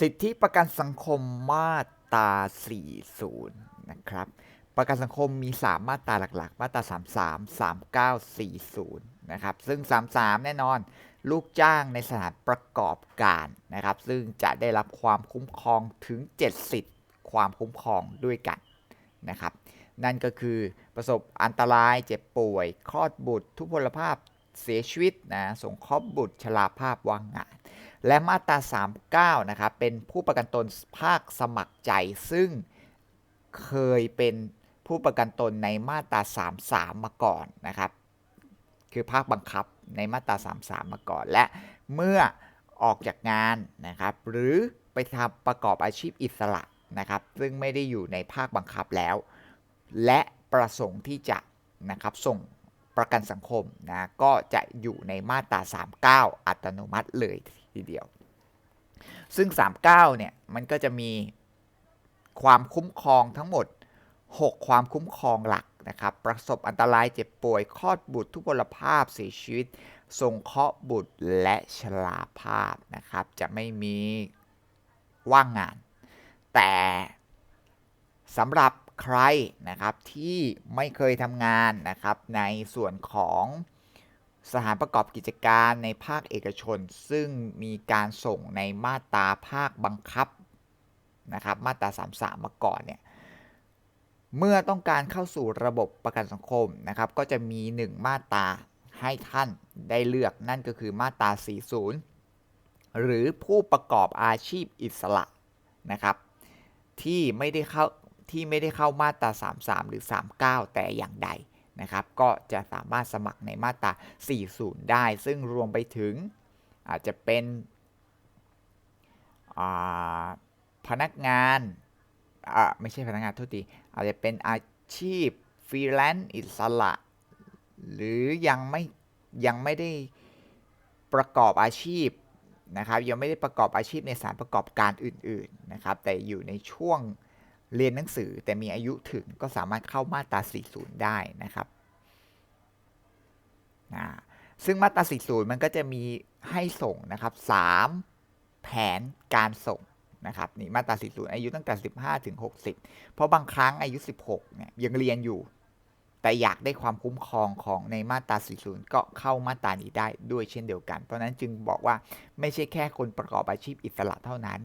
สิทธิประกันสังคมมาตรา 40 นะครับ ประกันสังคมมี 3 มาตราหลัก ๆ มาตรา 33 39 40 นะครับ ซึ่ง 33 แน่นอน ลูกจ้างในสถานประกอบการนะครับ ซึ่งจะได้รับความคุ้มครองถึง 7 สิทธิ์ ความคุ้มครองด้วยกันนะครับ นั่นก็คือประสบอันตรายเจ็บป่วย คลอดบุตร ทุพพลภาพ เสียชีวิตนะสงเคราะห์บุตรชราภาพว่างงาน และมาตรา 39 นะครับ เป็นผู้ประกันตนภาคสมัครใจ ซึ่งเคยเป็นผู้ประกันตนในมาตรา 33 มาก่อนนะครับ คือภาคบังคับในมาตรา 33 มาก่อน และเมื่อออกจากงานนะครับ หรือไปทำประกอบอาชีพอิสระนะครับ ซึ่งไม่ได้อยู่ในภาคบังคับแล้ว และประสงค์ที่จะนะครับส่ง ประกันสังคมนะก็จะอยู่ในมาตรา 39 อัตโนมัติเลยทีเดียว ซึ่ง 39 เนี่ยมันก็จะมีความคุ้มครองทั้งหมด 6 ความคุ้มครองหลักนะครับประสบอันตรายเจ็บป่วยคลอดบุตรทุพพลภาพเสียชีวิตทรงเคราะห์บุตรและชราภาพนะครับ จะไม่มีว่างงาน แต่สำหรับ ใครนะครับที่ไม่เคยทำงานนะครับในส่วนของสถานประกอบกิจการในภาคเอกชน ซึ่งมีการส่งในมาตราภาคบังคับนะครับมาตรา 33 มาก่อนเนี่ยเมื่อต้องการเข้าสู่ระบบประกันสังคมนะครับก็จะมี 1 มาตราให้ท่านได้เลือกนั่นก็คือมาตรา 40 หรือผู้ประกอบอาชีพอิสระนะครับที่ไม่ได้เข้า ที่ไม่ได้เข้ามาตรา 33 หรือ 39 แต่อย่างใดนะครับ ก็จะสามารถสมัครในมาตรา 40 ได้ ซึ่งรวมไปถึงอาจจะเป็นพนักงานไม่ใช่พนักงานทุตีอาจจะเป็นอาชีพฟรีแลนซ์อิสระ หรือยังไม่ยังไม่ได้ประกอบอาชีพนะครับยังไม่ได้ประกอบอาชีพในสารประกอบการอื่น ๆนะครับ แต่อยู่ในช่วง เรียนหนังสือแต่มีอายุถึงก็สามารถเข้ามาตรา 40 ได้นะครับนะซึ่งมาตรา 40 มันก็จะมีให้ส่งนะครับ 3 แผนการส่งนะครับนี่มาตรา 40 อายุตั้งแต่ 15 ถึง 60 เพราะบางครั้งอายุ 16 เนี่ยยังเรียนอยู่ แต่อยากได้ความคุ้มครองของในมาตรา 40 ก็เข้ามาตรานี้ได้ด้วยเช่นเดียวกัน เพราะนั้นจึงบอกว่าไม่ใช่แค่คนประกอบอาชีพอิสระเท่านั้น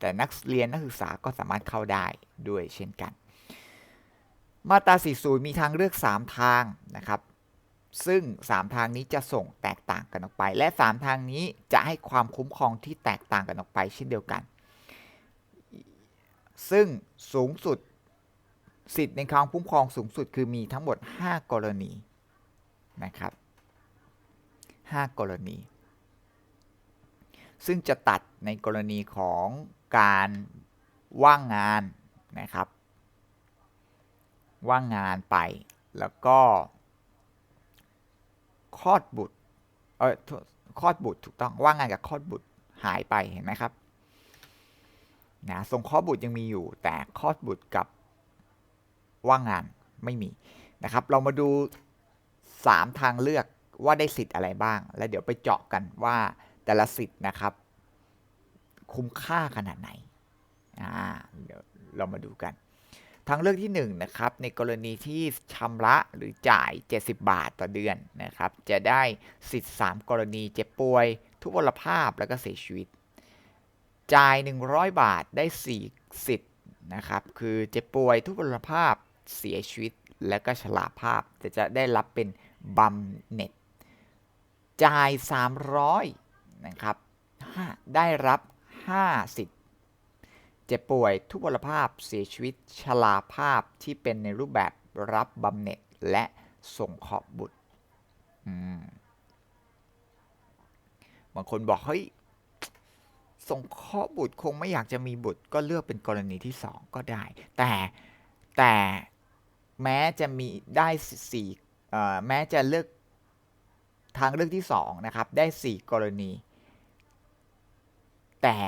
แต่นักเรียนนักศึกษาก็สามารถเข้าได้ด้วยเช่นกัน มาตรา 40 มีทางเลือก 3 ทางนะครับ ซึ่ง 3 ทางนี้จะส่งแตกต่างกันออกไป และ 3 ทางนี้จะให้ความคุ้มครองที่แตกต่างกันออกไปเช่นเดียวกัน ซึ่งสูงสุดสิทธิ์ในความคุ้มครองสูงสุดคือมีทั้งหมด 5 กรณีนะครับ 5 กรณี ซึ่งจะตัดในกรณีของ การว่างงานนะครับ ว่างงานไปแล้วก็คลอดบุตรเออคลอดบุตรถูกต้องว่างงานกับคลอดบุตรหายไปเห็นไหมครับนะทรงคลอดบุตรยังมีอยู่ แต่คลอดบุตรกับว่างงานไม่มีนะครับ เรามาดู 3 ทางเลือกว่าได้สิทธิ์อะไรบ้าง แล้วเดี๋ยวไปเจาะกันว่าแต่ละสิทธิ์นะครับ คุ้มค่าขนาดไหนอ่าเดี๋ยวเรามาดูกัน ทางเลือกที่1นนะครับในกรณีที่ชำระหรือจ่าย 70 บาทต่อเดือนนะครับ จะได้สิทธิ์ 3 กรณีเจ็บป่วย ทุพพลภาพแล้วก็เสียชีวิต จ่าย 100 บาทได้ 4 สิทธิ์นะครับ คือเจ็บป่วยทุพพลภาพเสียชีวิตและก็ชราภาพจะจะได้รับเป็นบัมเน็ตจ่าย 300นะครับได้รับ 5สิทธิ์เจ็บป่วยทุพพลภาพเสียชีวิตชราภาพที่เป็นในรูปแบบรับบำเหน็จและส่งเคราะห์บุตรบางคนบอกเฮ้ยส่งเคราะห์บุตรคงไม่อยากจะมีบุตรก็เลือกเป็นกรณีที่ 2 ก็ได้ แต่แต่แม้จะมีได้สี่แม้จะเลือกทางเลือกที่2นะครับได้ 4 กรณี แต่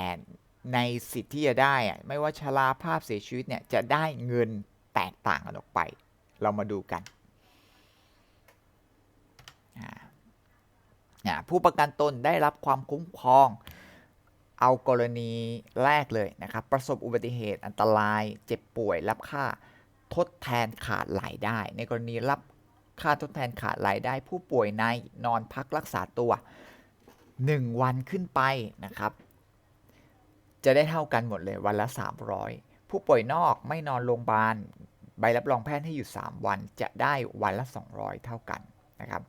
ในสิทธิ์ที่จะได้อะไม่ว่าชราภาพเสียชีวิตเนี่ยจะได้เงินแตกต่างกันออกไป เรามาดูกัน ผู้ประกันตนได้รับความคุ้มครอง เอากรณีแรกเลยนะครับ ประสบอุบัติเหตุอันตราย เจ็บป่วย รับค่าทดแทนขาดรายได้ ในกรณีรับค่าทดแทนขาดรายได้ ผู้ป่วยในนอนพักรักษาตัว 1 วันขึ้นไปนะครับ จะได้เท่ากันหมดเลยวันละ 300 ผู้ป่วยนอกไม่นอนโรงพยาบาล ใบรับรองแพทย์ให้อยู่ 3 วันจะได้วันละ 200 เท่ากันนะครับ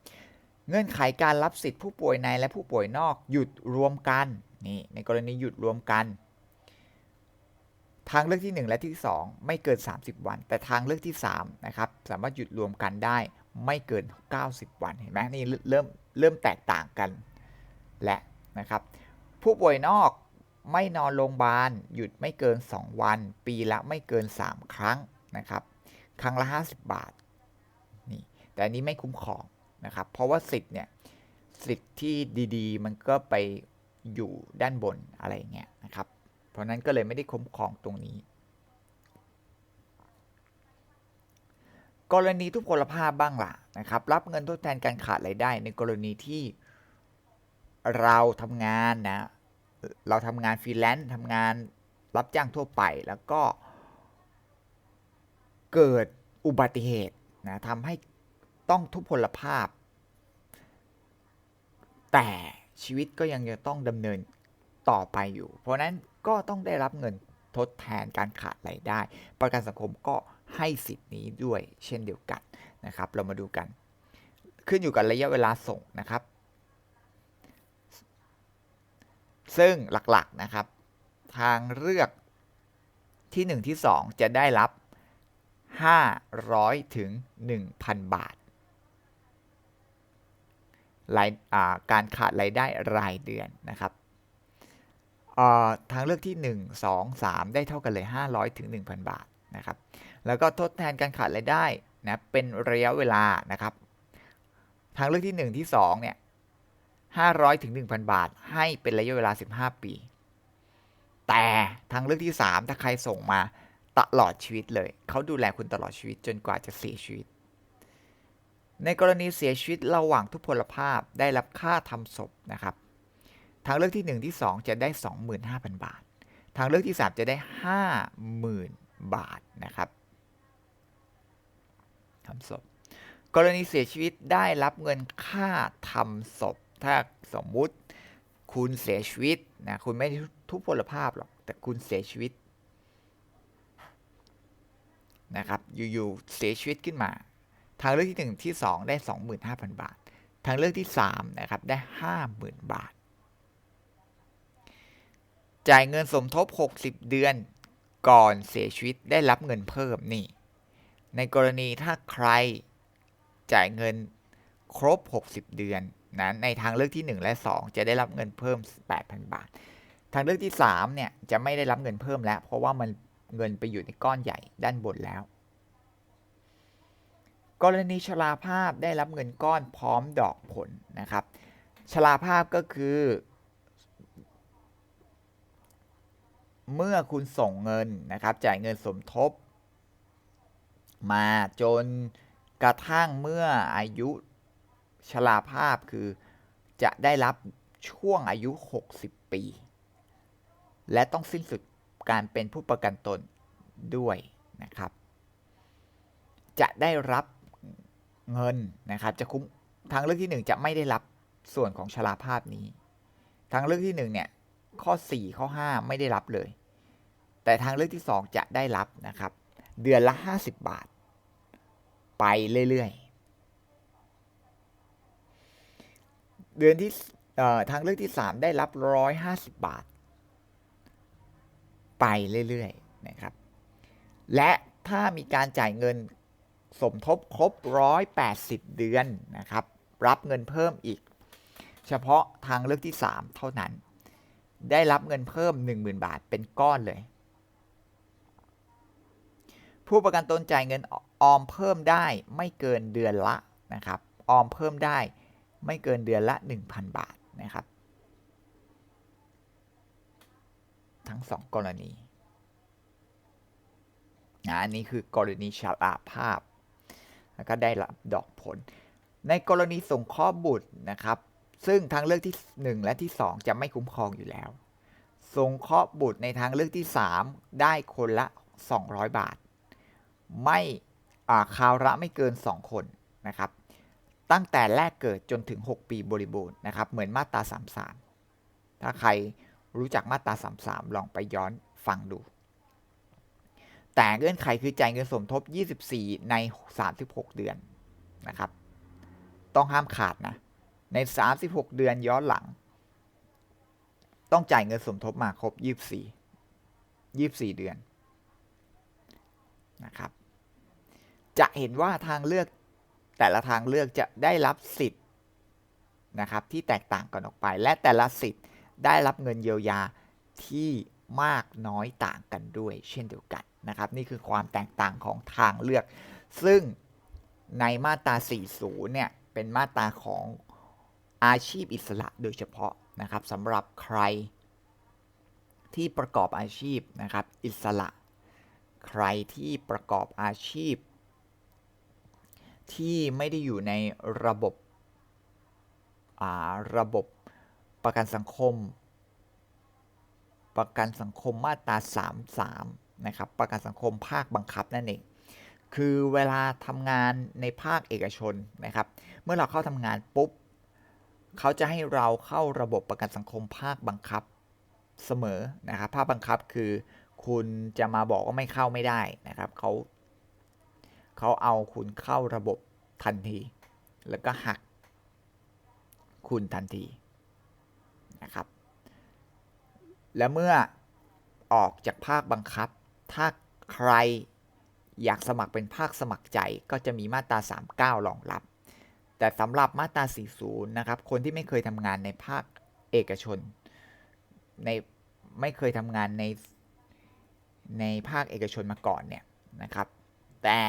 เงื่อนไขการรับสิทธิ์ผู้ป่วยในและผู้ป่วยนอกหยุดรวมกันนี่ในกรณีหยุดรวมกัน ทางเลือกที่ 1 และที่ 2 ไม่เกิน 30 วัน แต่ทางเลือกที่3นะครับสามารถหยุดรวมกันได้ไม่เกิน 90 วันเห็นไหมนี่เริ่มเริ่มแตกต่างกันและนะครับผู้ป่วยนอก ไม่นอนโรงพยาบาล หยุดไม่เกิน 2 วัน ปีละไม่เกิน 3 ครั้งนะครับ ครั้งละ 50 บาทนี่แต่อันนี้ไม่คุ้มครองนะครับ เพราะว่าสิทธิ์เนี่ยสิทธิ์ที่ดีๆ มันก็ไปอยู่ด้านบนอะไรเงี้ยนะครับ เพราะนั้นก็เลยไม่ได้คุ้มครองตรงนี้ กรณีทุพพลภาพบ้างล่ะนะครับ รับเงินทดแทนการขาดรายได้ในกรณีที่เราทำงานนะ เราทำงานฟรีแลนซ์ทำงานรับจ้างทั่วไปแล้วก็ เกิดอุบัติเหตุนะทำให้ต้องทุพพลภาพ แต่ชีวิตก็ยังจะต้องดำเนินต่อไปอยู่ เพราะนั้นก็ต้องได้รับเงินทดแทนการขาดรายได้ ประกันสังคมก็ให้สิทธิ์นี้ด้วยเช่นเดียวกันนะครับ เรามาดูกัน ขึ้นอยู่กับระยะเวลาส่งนะครับ ซึ่งหลักๆนะครับ ทางเลือกที่ 1 ที่ 2 จะได้รับ 500 ถึง 1,000 บาทรายการขาดรายได้รายเดือนนะครับทางเลือกที่ 1 2 3 ได้เท่ากันเลย 500 ถึง 1,000 บาทนะครับ แล้วก็ทดแทนการขาดรายได้นะเป็นระยะเวลานะครับ ทางเลือกที่ 1 ที่2เนี่ย 500ถึง1,000 บาท ให้เป็นระยะเวลา 15 ปี แต่ทางเลือกที่ 3 ถ้าใครส่งมาตลอดชีวิตเลย เขาดูแลคุณตลอดชีวิตจนกว่าจะเสียชีวิต ในกรณีเสียชีวิตระหว่างทุพพลภาพได้รับค่าทำศพนะครับ ทางเลือกที่ 1 ที่ 2 จะได้ 25,000 บาท ทางเลือกที่ 3 จะได้ 50,000 บาทนะครับทำศพกรณีเสียชีวิตได้รับเงินค่าทำศพ ถ้าสมมุติคุณเสียชีวิตนะคุณไม่ทุพพลภาพหรอก แต่คุณเสียชีวิตนะครับอยู่ๆเสียชีวิตขึ้นมา ทางเลือกที่ 1 ที่ 2 ได้ 25,000 บาท ทางเลือกที่ 3 นะครับ ได้ 50,000 บาท จ่ายเงินสมทบ 60 เดือนก่อนเสียชีวิตได้รับเงินเพิ่มนี่ ในกรณีถ้าใครจ่ายเงินครบ 60 เดือน นะในทางเลือกที่ 1 และ 2 จะได้รับเงินเพิ่ม 8,000 บาท ทางเลือกที่3เนี่ยจะไม่ได้รับเงินเพิ่มแล้ว เพราะว่ามันเงินไปอยู่ในก้อนใหญ่ด้านบนแล้ว กรณีชราภาพได้รับเงินก้อนพร้อมดอกผลนะครับชราภาพก็คือ เมื่อคุณส่งเงินนะครับ จ่ายเงินสมทบ มาจนกระทั่งเมื่ออายุ ชราภาพคือจะได้รับช่วงอายุ 60 ปี และต้องสิ้นสุดการเป็นผู้ประกันตนด้วยนะครับ จะได้รับเงินนะครับ จะคุ้มทางเลือกที่ 1 จะไม่ได้รับส่วนของชราภาพนี้ ทางเลือกที่1เนี่ยข้อ 4 ข้อ 5 ไม่ได้รับเลย แต่ทางเลือกที่ 2 จะได้รับนะครับ เดือนละ 50 บาท ไปเรื่อยๆ เดือนที่ทางเลือกที่ 3 ได้รับ 150 บาท ไปเรื่อยๆนะครับ และถ้ามีการจ่ายเงินสมทบครบ 180 เดือนนะครับ รับเงินเพิ่มอีก เฉพาะทางเลือกที่ 3 เท่านั้น ได้รับเงินเพิ่ม 10,000 บาทเป็นก้อนเลย ผู้ประกันตนจ่ายเงินออมเพิ่มได้ไม่เกินเดือนละนะครับ ออมเพิ่มได้ ไม่เกินเดือนละ 1,000 บาทนะครับ ทั้งสองกรณีนะอันนี้คือกรณีชราภาพ แล้วก็ได้รับดอกผล ในกรณีส่งข้อบุตรนะครับ ซึ่งทางเลือกที่ 1 และที่ 2 จะไม่คุ้มครองอยู่แล้ว ส่งเคราะห์บุตรในทางเลือกที่ 3 ได้คนละ 200 บาท ไม่คราวระไม่เกิน 2 คนนะครับ ตั้งแต่แรกเกิดจนถึง 6 ปีบริบูรณ์นะครับ เหมือนมาตรา 33 ถ้าใครรู้จักมาตรา 33 ลองไปย้อนฟังดู แต่เงื่อนไขคือจ่ายเงินสมทบ 24 ใน 36 เดือนนะครับ ต้องห้ามขาดนะ ใน 36 เดือนย้อนหลัง ต้องจ่ายเงินสมทบมาครบ 24 24 เดือนนะครับ จะเห็นว่าทางเลือก แต่ละทางเลือกจะได้รับสิทธิ์นะครับที่แตกต่างกันออกไป และแต่ละสิทธิ์ได้รับเงินเยียวยาที่มากน้อยต่างกันด้วย เช่นเดียวกันนะครับ นี่คือความแตกต่างของทางเลือก ซึ่งในมาตรา 40 เนี่ย เป็นมาตราของอาชีพอิสระโดยเฉพาะนะครับสำหรับใคร ที่ประกอบอาชีพนะครับ อิสระ ใครที่ประกอบอาชีพ ที่ไม่ได้อยู่ในระบบระบบประกันสังคม ประกันสังคมมาตรา 33 นะครับ ประกันสังคมภาคบังคับนั่นเอง คือเวลาทำงานในภาคเอกชนนะครับ เมื่อเราเข้าทำงานปุ๊บ เขาจะให้เราเข้าระบบประกันสังคมภาคบังคับเสมอนะครับ ภาคบังคับคือคุณจะมาบอกว่าไม่เข้าไม่ได้นะครับ เขา เขาเอาคุณเข้าระบบทันที แล้วก็หักคุณทันทีนะครับ และเมื่อออกจากภาคบังคับ ถ้าใครอยากสมัครเป็นภาคสมัครใจก็จะมีมาตรา 39รองรับ แต่สำหรับมาตรา 40 นะครับ คนที่ไม่เคยทำงานในภาคเอกชน ในไม่เคยทำงานในในภาคเอกชนมาก่อนเนี่ยนะครับ แต่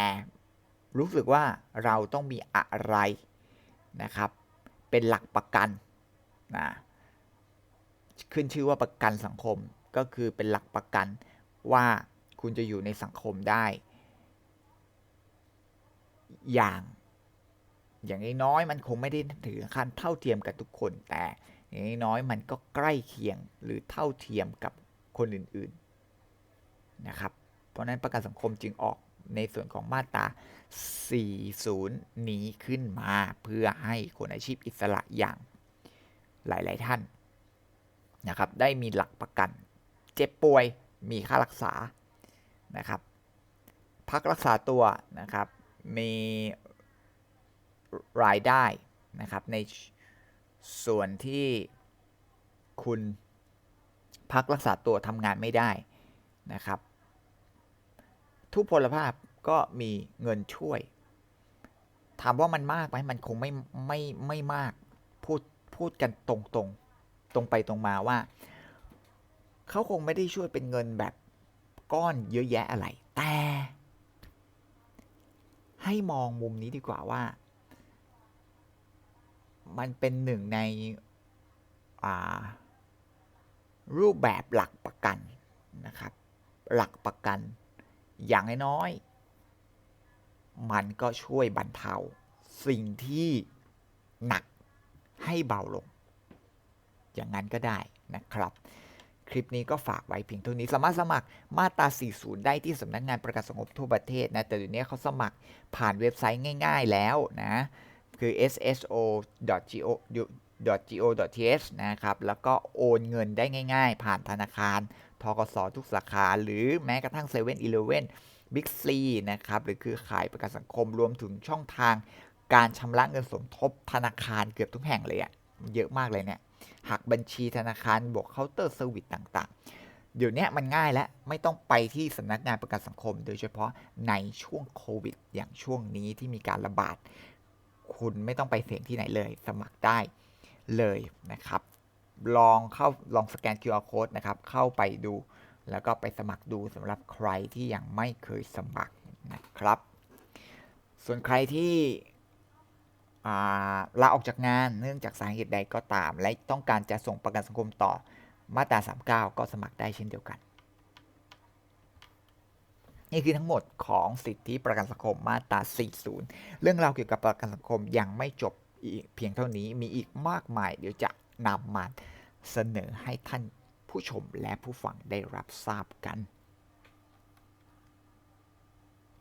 รู้สึกว่าเราต้องมีอะไรนะครับ เป็นหลักประกันนะขึ้นชื่อว่าประกันสังคมก็คือเป็นหลักประกันว่าคุณจะอยู่ในสังคมได้ อย่างอย่างน้อยมันคงไม่ได้ถือขั้นเท่าเทียมกับทุกคน แต่อย่างน้อยมันก็ใกล้เคียงหรือเท่าเทียมกับคนอื่น ๆนะครับ เพราะนั้นประกันสังคมจึงออกในส่วนของมาตรา 40 นี้ขึ้นมาเพื่อให้คนอาชีพอิสระอย่างหลาย ๆ ท่านนะครับ ได้มีหลักประกัน เจ็บป่วยมีค่ารักษานะครับ พักรักษาตัวนะครับ มีรายได้นะครับในส่วนที่คุณพักรักษาตัวทำงานไม่ได้นะครับ ทุกพลภาพ ก็มีเงินช่วย ถามว่ามันมากไหมมันคงไม่ไม่ไม่มากพูดพูดกันตรงตรงตรงไปตรงมาว่า เขาคงไม่ได้ช่วยเป็นเงินแบบก้อนเยอะแยะอะไร แต่ ให้มองมุมนี้ดีกว่าว่า มันเป็นหนึ่งในรูปแบบหลักประกันนะครับ หลักประกันอย่างน้อย มันก็ช่วยบรรเทา สิ่งที่หนักให้เบาลง อย่างนั้นก็ได้นะครับ คลิปนี้ก็ฝากไว้เพียงเท่านี้ สามารถสมัครมาตรา 40 ได้ที่สำนักงงานประกันสังคมทั่วประเทศนะ แต่เดี๋ยวนี้เขาสมัครผ่านเว็บไซต์ง่าย ๆ แล้วนะ คือ sso.go.th นะครับ แล้วก็โอนเงินได้ง่าย ๆ ผ่านธนาคารทกสทุกสาขา หรือแม้กระทั่ง7 e เ e ่ e อ บิ๊กซีนะครับหรือคือขายประกันสังคมรวมถึงช่องทางการชำระเงินสมทบธนาคารเกือบทุกแห่งเลยอะเยอะมากเลยเนี่ยหักบัญชีธนาคารบวกเคาน์เตอร์เซอร์วิสต่างๆ เดี๋ยวนี้มันง่ายแล้วไม่ต้องไปที่สำนักงานประกันสังคม โดยเฉพาะในช่วงโควิด อย่างช่วงนี้ที่มีการระบาด คุณไม่ต้องไปเสี่ยงที่ไหนเลย สมัครได้เลยนะครับ ลองเข้าลองสแกน QR code นะครับ เข้าไปดู แล้วก็ไปสมัครดูสำหรับใครที่ยังไม่เคยสมัครนะครับ ส่วนใครที่ลาออกจากงานเนื่องจากสาเหตุใดก็ตาม และต้องการจะส่งประกันสังคมต่อมาตรา39 ก็สมัครได้เช่นเดียวกัน นี่คือทั้งหมดของสิทธิประกันสังคมมาตรา 40 เรื่องราวเกี่ยวกับประกันสังคมยังไม่จบอีกเพียงเท่านี้มีอีกมากมาย เดี๋ยวจะนำมาเสนอให้ท่าน ผู้ชมและผู้ฟังได้รับทราบกัน